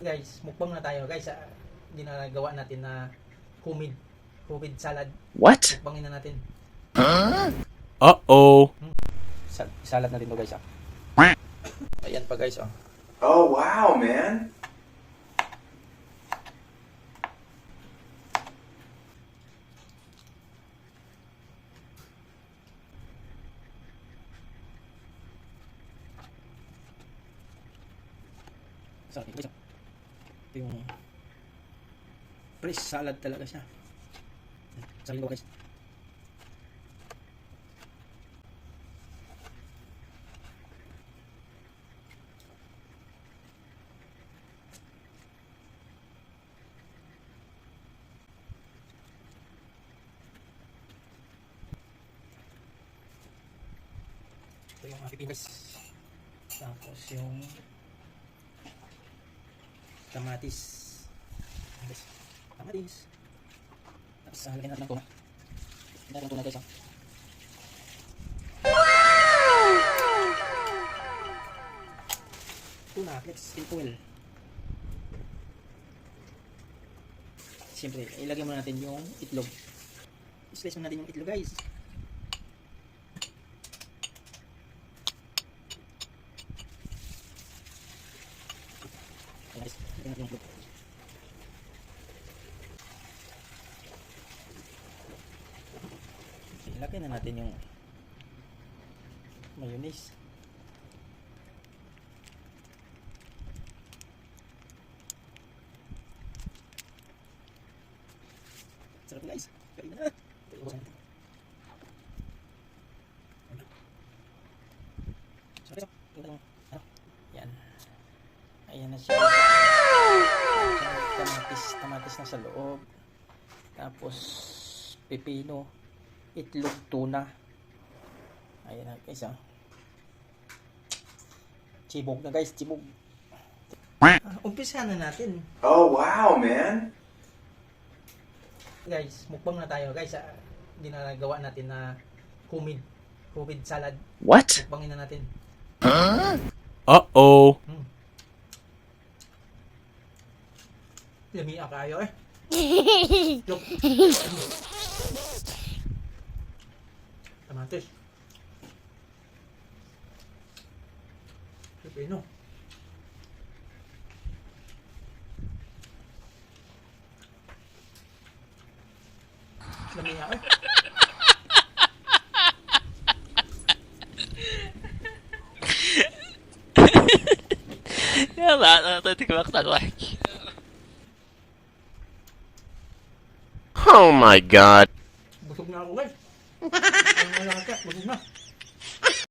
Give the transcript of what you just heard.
Guys, mukbang na tayo. Guys, ah, ginagawa natin na humid. Humid salad. What? Mukbangin na natin. Uh-oh. Sal- salad natin to guys ah. Ayan pa guys oh. Oh, wow, man. Sarap guys oh. Ito yung fresh salad talaga siya. Sabihin ko guys. Ito yung pipino guys. Tapos yung kamatis. Guys. Kamatis. Tapos uh, lagyan natin ng tuna. Lagyan natin ng guys. ah. Tuna, let's in oil. Siyempre, ilagay muna natin yung itlog. Slice muna natin yung itlog guys. Ilagay na natin yung mayonnaise. Sarap guys. Kain na. Mo. Ano? Yan. Ayan na siya. Tamatis na sa loob. Tapos, pepino, itlog, tuna. Ayan na guys ah. Chibog na guys, chibog. Ah, umpisa na natin. Oh, wow, man. Guys, mukbang na tayo. Guys, ah, ginagawa natin na humid. Humid salad. What? Mukbangin na natin. Uh-oh. Hmm. Để mình ọc ai rồi Dục Tamates Qué pino La mía, ¿eh? يلا اعطيتك مقطع ضحك Oh my god. Busog na ako guys. Ang malaki, busog na.